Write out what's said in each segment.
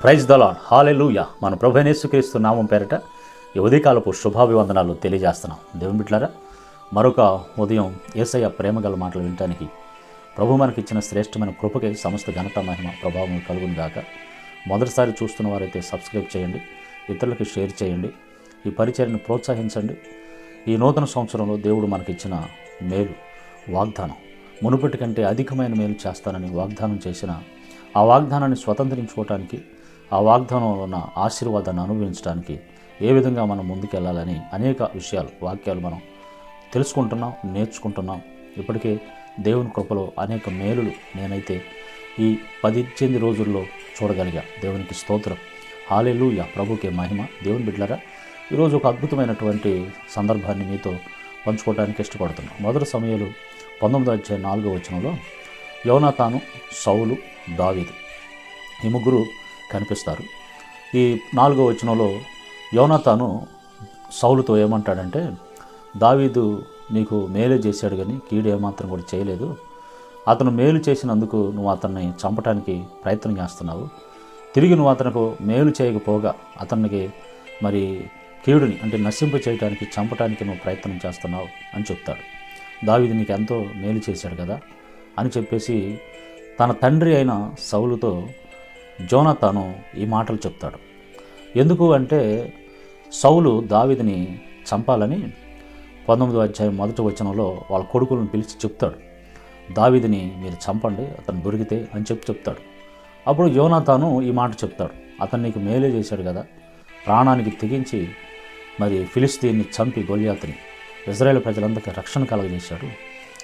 Praise దలాన్ hallelujah. మన ప్రభునేసుక్రీస్తు నామం పేరట ఈ ఉదయకాలపు శుభాభివందనాలు తెలియజేస్తున్నాం. దేవుని బిడ్డలారా మరొక ఉదయం ఏసయ్య ప్రేమగల మాటలు వినటానికి ప్రభు మనకి ఇచ్చిన శ్రేష్టమైన కృపకి సమస్త ఘనత మహిమ ప్రభావం కలుగును గాక. మొదటిసారి చూస్తున్న వారైతే సబ్స్క్రైబ్ చేయండి ఇతరులకి షేర్ చేయండి ఈ పరిచర్ని ప్రోత్సహించండి. ఈ నూతన సంవత్సరంలో దేవుడు మనకిచ్చిన మేలు వాగ్దానం మునుపటి కంటే అధికమైన మేలు చేస్తానని వాగ్దానం చేసిన ఆ వాగ్దానాన్ని స్వతంత్రించుకోవటానికి ఆ వాగ్దానంలో ఉన్న ఆశీర్వాదాన్ని అనుభవించడానికి ఏ విధంగా మనం ముందుకెళ్ళాలని అనేక విషయాలు వాక్యాలు మనం తెలుసుకుంటున్నాం నేర్చుకుంటున్నాం. ఇప్పటికే దేవుని కృపలో అనేక మేలులు నేనైతే ఈ పదిచ్చేంది రోజుల్లో చూడగలిగా. దేవునికి స్తోత్రం. హాలేలుయ. ప్రభుకే మహిమ. దేవుని బిడ్డలరా ఈరోజు ఒక అద్భుతమైనటువంటి సందర్భాన్ని మీతో పంచుకోవడానికి ఇష్టపడుతున్నాను మొదటి సమయంలో పంతొమ్మిది అధ్యాయ నాలుగో వచనంలో యోనాతాను సౌలు దావీదు ఈ ముగ్గురు కనిపిస్తారు. ఈ నాలుగో వచనంలో యోనాతాను సౌలుతో ఏమంటాడంటే దావీదు నీకు మేలు చేశాడు కానీ కీడు ఏమాత్రం కూడా చేయలేదు. అతను మేలు చేసినందుకు నువ్వు అతన్ని చంపడానికి ప్రయత్నం చేస్తున్నావు. తిరిగి నువ్వు అతనికి మేలు చేయకపోగా అతనికి మరి కీడుని అంటే నశింప చేయడానికి చంపడానికి నువ్వు ప్రయత్నం చేస్తున్నావు అని చెప్తాడు. దావీదు నీకు ఎంతో మేలు చేశాడు కదా అని చెప్పేసి తన తండ్రి అయిన సౌలుతో జోనతాను ఈ మాటలు చెప్తాడు. ఎందుకు అంటే సౌలు దావిదిని చంపాలని పంతొమ్మిదో అధ్యాయం మొదటి వచనంలో వాళ్ళ కొడుకులను పిలిచి చెప్తాడు. దావిదిని మీరు చంపండి అతను దొరికితే అని చెప్పి చెప్తాడు. అప్పుడు యోనాతాను ఈ మాట చెప్తాడు. అతను నీకు మేలే చేశాడు కదా ప్రాణానికి తెగించి మరి ఫిలిస్తీన్ని చంపి గొలియాతని. ఇజ్రాయేల్ ప్రజలందరికీ రక్షణ కలగజేశాడు.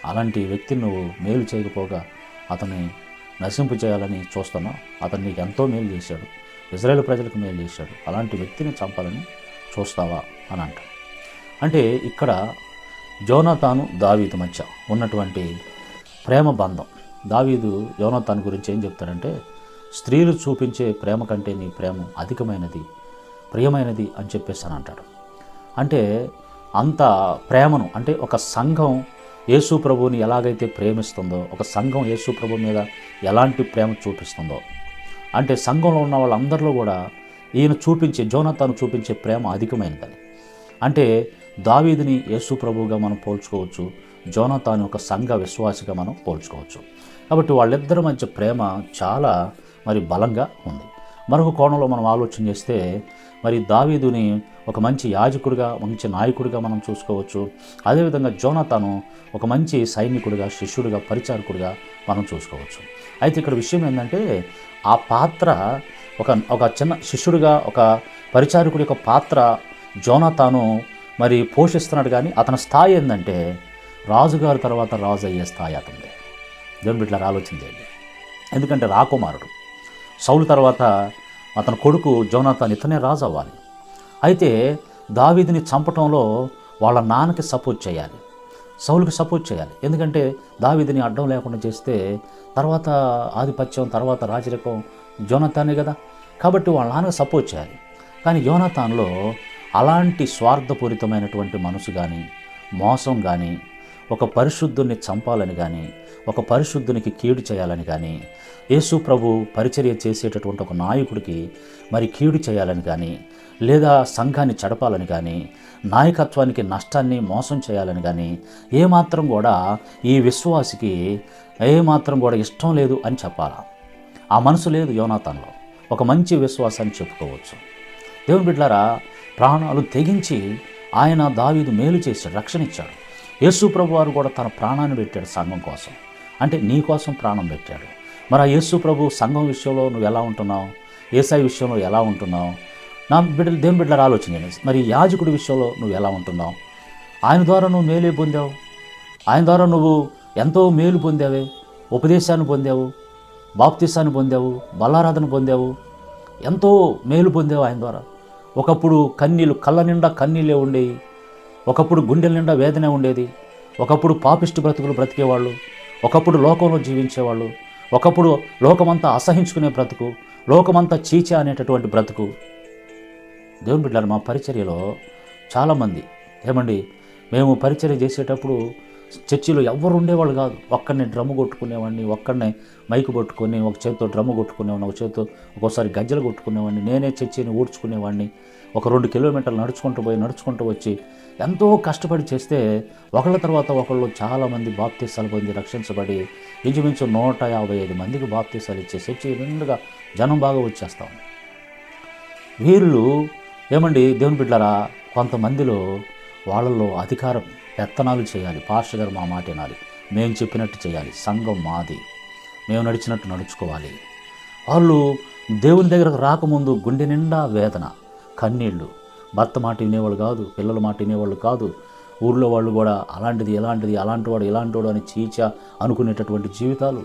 అలాంటి వ్యక్తిని నువ్వు మేలు చేయకపోగా అతని నశింపు చేయాలని చూస్తున్నావు అతన్ని ఎంతో మేలు చేశాడు. ఇజ్రాయేల్ ప్రజలకు మేలు చేశాడు. అలాంటి వ్యక్తిని చంపాలని చూస్తావా అని అంటాడు. అంటే ఇక్కడ జోనాతాను దావీదు మధ్య ఉన్నటువంటి ప్రేమ బంధం. దావీదు యోనాతాను గురించి ఏం చెప్తాడంటే స్త్రీలు చూపించే ప్రేమ కంటే నీ ప్రేమ అధికమైనది ప్రియమైనది అని చెప్పేసి అని అంటాడు. అంటే అంత ప్రేమను అంటే ఒక సంఘం యేసు ప్రభువుని ఎలాగైతే ప్రేమిస్తుందో ఒక సంఘం యేసు ప్రభు మీద ఎలాంటి ప్రేమ చూపిస్తుందో అంటే సంఘంలో ఉన్న వాళ్ళందరిలో కూడా ఈయన చూపించే జోనతాను చూపించే ప్రేమ అధికమైనదని. అంటే దావీదిని యేసు ప్రభువుగా మనం పోల్చుకోవచ్చు జోనతాను ఒక సంఘ విశ్వాసిగా మనం పోల్చుకోవచ్చు. కాబట్టి వాళ్ళిద్దరి మధ్య ప్రేమ చాలా మరి బలంగా ఉంది. మరొక కోణంలో మనం ఆలోచన చేస్తే మరి దావీదుని ఒక మంచి యాజకుడిగా మంచి నాయకుడిగా మనం చూసుకోవచ్చు. అదేవిధంగా జోనతాను ఒక మంచి సైనికుడిగా శిష్యుడిగా పరిచారకుడిగా మనం చూసుకోవచ్చు. అయితే ఇక్కడ విషయం ఏంటంటే ఆ పాత్ర ఒక ఒక చిన్న శిష్యుడిగా ఒక పరిచారకుడి యొక్క పాత్ర జోనతాను మరి పోషిస్తున్నాడు కానీ అతని స్థాయి ఏంటంటే రాజుగారి తర్వాత రాజు అయ్యే స్థాయి అతనిది. దేవుని బిడ్డలారా ఆలోచన చేయండి. ఎందుకంటే రాకుమారుడు. సౌలు తర్వాత అతని కొడుకు జోనాథాన్ ఇతనే రాజు అవ్వాలి అయితే దావీదిని చంపటంలో వాళ్ళ నాన్నకి సపోర్ట్ చేయాలి. సౌలుకి సపోర్ట్ చేయాలి. ఎందుకంటే దావీదిని అడ్డం లేకుండా చేస్తే తర్వాత ఆధిపత్యం తర్వాత రాజరికం జోనతానే కదా. కాబట్టి వాళ్ళ నాన్నకి సపోర్ట్ చేయాలి. కానీ యోనతాన్లో అలాంటి స్వార్థపూరితమైనటువంటి మనసు కానీ మోసం కానీ ఒక పరిశుద్ధుని చంపాలని కానీ ఒక పరిశుద్ధునికి కీడు చేయాలని కానీ యేసు ప్రభు పరిచర్య చేసేటటువంటి ఒక నాయకుడికి మరి కీడు చేయాలని కానీ లేదా సంఘాన్ని చడపాలని కానీ నాయకత్వానికి నష్టాన్ని మోసం చేయాలని కానీ ఏమాత్రం కూడా ఈ విశ్వాసికి ఏమాత్రం కూడా ఇష్టం లేదు అని చెప్పాలా? ఆ మనసు లేదు యోనాథంలో ఒక మంచి విశ్వాసాన్ని చెప్పుకోవచ్చు. దేవుని బిడ్డారా ప్రాణాలు తెగించి ఆయన దావీదు మేలు చేశాడు రక్షణ ఇచ్చాడు. యేసు ప్రభు వారు కూడా తన ప్రాణాన్ని పెట్టాడు సంఘం కోసం. అంటే నీ కోసం ప్రాణం పెట్టాడు. మరి ఆ యేసు ప్రభు సంఘం విషయంలో నువ్వు ఎలా ఉంటున్నావు? ఏసాయి విషయంలో ఎలా ఉంటున్నావు? నా బిడ్డలు దేవుని బిడ్డలు ఆలోచన మరి యాజకుడి విషయంలో నువ్వు ఎలా ఉంటున్నావు? ఆయన ద్వారా నువ్వు మేలే పొందావు? ఆయన ద్వారా నువ్వు ఎంతో మేలు పొందావే? ఉపదేశాన్ని పొందావు? బాప్తిసాన్ని పొందావు? బలారాధన పొందావు? ఎంతో మేలు పొందావు ఆయన ద్వారా? ఒకప్పుడు కన్నీళ్ళు కళ్ళ నిండా కన్నీళ్ళే ఉండేవి. ఒకప్పుడు గుండెల నిండా వేదన ఉండేది. ఒకప్పుడు పాపిష్టి బ్రతుకులు బ్రతికేవాళ్ళు ఒకప్పుడు లోకంలో జీవించేవాళ్ళు ఒకప్పుడు లోకమంతా అసహించుకునే బ్రతుకు లోకమంతా చీచా అనేటటువంటి బ్రతుకు. దేవుని బిడ్డలు మా పరిచర్యలో చాలామంది ఏమండి మేము పరిచర్య చేసేటప్పుడు చర్చిలో ఎవరు ఉండేవాళ్ళు కాదు. ఒక్కడిని డ్రమ్ము కొట్టుకునేవాడిని ఒక్కడినే మైకు పట్టుకొని ఒక చేతితో డ్రమ్ము కొట్టుకునేవాడిని ఒక చేతితో ఒక్కోసారి గజ్జలు కొట్టుకునేవాడిని నేనే చర్చిని ఊడ్చుకునేవాడిని ఒక రెండు కిలోమీటర్లు నడుచుకుంటూ పోయి నడుచుకుంటూ వచ్చి ఎంతో కష్టపడి చేస్తే ఒకళ్ళ తర్వాత ఒకళ్ళు చాలామంది బాప్తీసాలు పొంది రక్షించబడి ఇంచుమించు నూట యాభై ఐదు మందికి బాప్తీసాలు ఇచ్చే చర్చి నిండుగా జనం బాగా వచ్చేస్తాం వీరులు ఏమండి దేవుని బిడ్డరా కొంతమందిలో వాళ్ళలో అధికారం పెత్తనాలు చేయాలి పాస్టర్ గారు మా మాట వినాలి మేము చెప్పినట్టు చేయాలి సంఘం మాది మేము నడిచినట్టు నడుచుకోవాలి. వాళ్ళు దేవుని దగ్గరకు రాకముందు గుండె నిండా వేదన కన్నీళ్ళు భర్త మాట వినేవాళ్ళు కాదు పిల్లల మాట వినేవాళ్ళు కాదు. ఊర్లో వాళ్ళు కూడా అలాంటిది ఎలాంటిది అలాంటి వాడు ఎలాంటి వాడు అని చీచ అనుకునేటటువంటి జీవితాలు.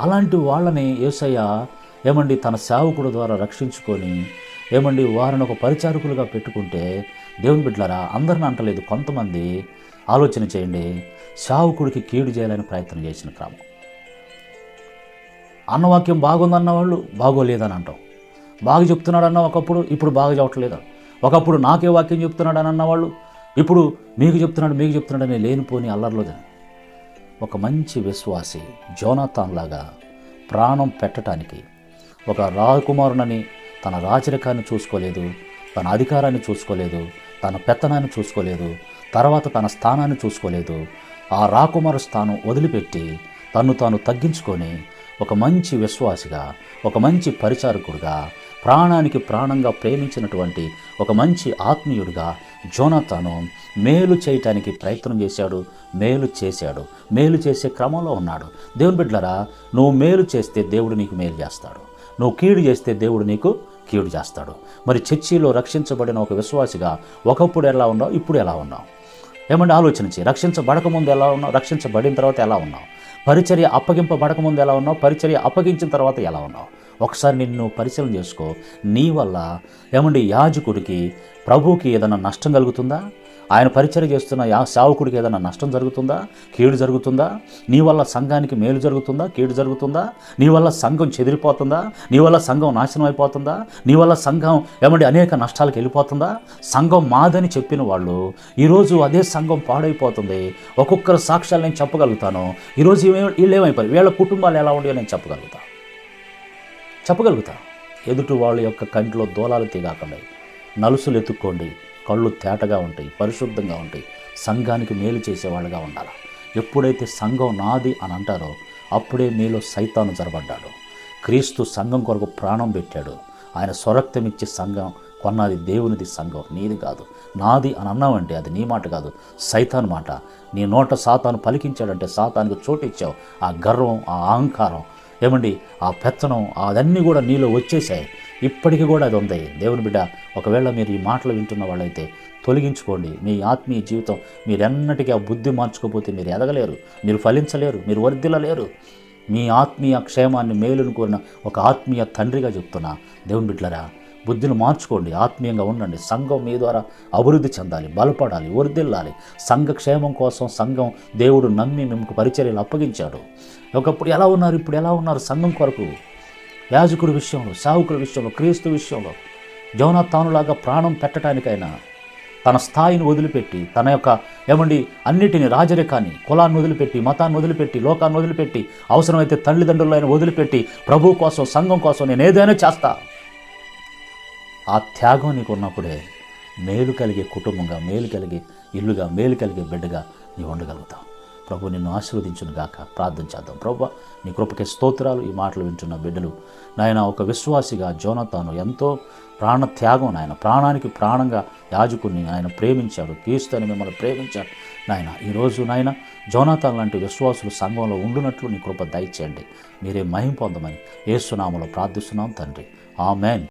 అలాంటి వాళ్ళని ఏసయ్య ఏమండి తన సేవకుడు ద్వారా రక్షించుకొని ఏమండి వారిని ఒక పరిచారకులుగా పెట్టుకుంటే దేవుని బిడ్డలారా అందరిని అంటలేదు. కొంతమంది ఆలోచన చేయండి. సేవకుడికి కీడు చేయాలని ప్రయత్నం చేసిన క్రమం. అన్నవాక్యం బాగుందన్న వాళ్ళు బాగోలేదని అంటాం. బాగా చెప్తున్నాడన్న ఒకప్పుడు ఇప్పుడు బాగా చెప్పట్లేదు? ఒకప్పుడు నాకే వాక్యం చెప్తున్నాడు అని అన్నవాళ్ళు ఇప్పుడు మీకు చెప్తున్నాడు మీకు చెప్తున్నాడు అని లేనిపోని అల్లర్లోదని ఒక మంచి విశ్వాసి జోనాథాన్ లాగా ప్రాణం పెట్టడానికి ఒక రాకుమారునని తన రాచరికాన్ని చూసుకోలేదు తన అధికారాన్ని చూసుకోలేదు తన పెత్తనాన్ని చూసుకోలేదు తర్వాత తన స్థానాన్ని చూసుకోలేదు. ఆ రాకుమారు స్థానం వదిలిపెట్టి తన్ను తాను తగ్గించుకొని ఒక మంచి విశ్వాసిగా ఒక మంచి పరిచారకుడుగా ప్రాణానికి ప్రాణంగా ప్రేమించినటువంటి ఒక మంచి ఆత్మీయుడిగా జోనాతాను మేలు చేయటానికి ప్రయత్నం చేశాడు మేలు చేశాడు మేలు చేసే క్రమంలో ఉన్నాడు. దేవుని బిడ్డలరా నువ్వు మేలు చేస్తే దేవుడు నీకు మేలు చేస్తాడు. నువ్వు కీడు చేస్తే దేవుడు నీకు కీడు చేస్తాడు. మరి చర్చిలో రక్షించబడిన ఒక విశ్వాసిగా ఒకప్పుడు ఎలా ఉన్నావు ఇప్పుడు ఎలా ఉన్నావు? ఏమంటే ఆలోచించి రక్షించబడకముందు ఎలా ఉన్నావు రక్షించబడిన తర్వాత ఎలా ఉన్నావు? పరిచర్య అప్పగింపబడకముందు ఎలా ఉన్నావు? పరిచర్య అప్పగించిన తర్వాత ఎలా ఉన్నావు? ఒకసారి నిన్ను పరిశీలన చేసుకో. నీ వల్ల ఏమండి యాజకుడికి ప్రభువుకి ఏదైనా నష్టం కలుగుతుందా? ఆయన పరిచయం చేస్తున్న యా సేవకుడికి ఏదైనా నష్టం జరుగుతుందా? కీడు జరుగుతుందా? నీ వల్ల సంఘానికి మేలు జరుగుతుందా? కీడు జరుగుతుందా? నీ వల్ల సంఘం చెదిరిపోతుందా? నీ వల్ల సంఘం నాశనం అయిపోతుందా? నీ వల్ల సంఘం ఏమంటే అనేక నష్టాలకు వెళ్ళిపోతుందా? సంఘం మాదని చెప్పిన వాళ్ళు ఈరోజు అదే సంఘం పాడైపోతుంది. ఒక్కొక్కరు సాక్ష్యాలు నేను చెప్పగలుగుతాను. ఈరోజు ఏమే- వీళ్ళు ఏమైపోయారు? వీళ్ళ కుటుంబాలు ఎలా ఉండేవో నేను చెప్పగలుగుతా. చెప్పగలుగుతా. ఎదుటి వాళ్ళ యొక్క కంటిలో దూలాలు తీగాకండి నలుసులు ఎత్తుక్కోండి. కళ్ళు తేటగా ఉంటాయి పరిశుద్ధంగా ఉంటాయి సంఘానికి మేలు చేసేవాళ్ళుగా ఉండాలి? ఎప్పుడైతే సంఘం నాది అని అంటారో అప్పుడే మీలో సైతాను జరబడ్డాడు. క్రీస్తు సంఘం కొరకు ప్రాణం పెట్టాడు. ఆయన స్వరక్తం ఇచ్చే సంఘం కొన్నది దేవునిది సంఘం. నీది కాదు. నాది అని అన్నావంటే అది నీ మాట కాదు. సైతాన్ మాట. నీ నోట సాతాను పలికించాడంటే సాతానికి చోటు ఇచ్చావు. ఆ గర్వం ఆ అహంకారం ఏమండి ఆ పెత్తనం అదన్నీ కూడా నీలో వచ్చేసాయి ఇప్పటికీ కూడా అది ఉంది. దేవుని బిడ్డ ఒకవేళ మీరు ఈ మాటలు వింటున్న వాళ్ళైతే తొలగించుకోండి. మీ ఆత్మీయ జీవితం మీరెన్నటికీ ఆ బుద్ధి మార్చుకోపోతే మీరు ఎదగలేరు మీరు ఫలించలేరు మీరు వర్ధిల్లలేరు. మీ ఆత్మీయ క్షేమాన్ని మేలును కోరిన ఒక ఆత్మీయ తండ్రిగా చెప్తున్నా. దేవుని బిడ్డలరా బుద్ధిని మార్చుకోండి ఆత్మీయంగా ఉండండి. సంఘం మీ ద్వారా అభివృద్ధి చెందాలి బలపడాలి వర్ధిల్లాలి సంఘ క్షేమం కోసం సంఘం దేవుడు నమ్మి మీకు పరిచర్యలు అప్పగించాడు. ఒకప్పుడు ఎలా ఉన్నారు ఇప్పుడు ఎలా ఉన్నారు సంఘం కొరకు? యాజకుడి విషయంలో సావుకుల విషయంలో క్రీస్తు విషయంలో. జౌనాతానులాగా ప్రాణం పెట్టడానికైనా తన స్థాయిని వదిలిపెట్టి తన యొక్క ఏమండి అన్నిటిని రాజరికాన్ని కులాన్ని వదిలిపెట్టి మతాన్ని వదిలిపెట్టి లోకాన్ని వదిలిపెట్టి అవసరమైతే తల్లిదండ్రులైన వదిలిపెట్టి ప్రభు కోసం సంఘం కోసం నేను ఏదైనా చేస్తాను ఆ త్యాగం నీకు ఉన్నప్పుడే మేలు కలిగే కుటుంబంగా మేలు కలిగే ఇల్లుగా మేలు కలిగే బిడ్డగా నీవు ఉండగలుగుతావు. ప్రభు నిన్ను ఆశీర్వదించును గాక. ప్రార్థన చేద్దాం. ప్రభు నీ కృపకి స్తోత్రాలు ఈ మాటలు వింటున్న బిడ్డలు. నాయన ఒక విశ్వాసిగా జోనతాను ఎంతో ప్రాణ త్యాగం నాయన ప్రాణానికి ప్రాణంగా యాజకుని ఆయన ప్రేమించాడు. క్రీస్తుని మిమ్మల్ని ప్రేమించాడు. నాయన ఈరోజు నాయన జోనాథాన్ లాంటి విశ్వాసులు సంఘంలో ఉండునట్లు నీ కృప దయచేయండి. మీరే మహిం పొందమని ఏసునామలో ప్రార్థిస్తున్నాం తండ్రి. ఆమెన్.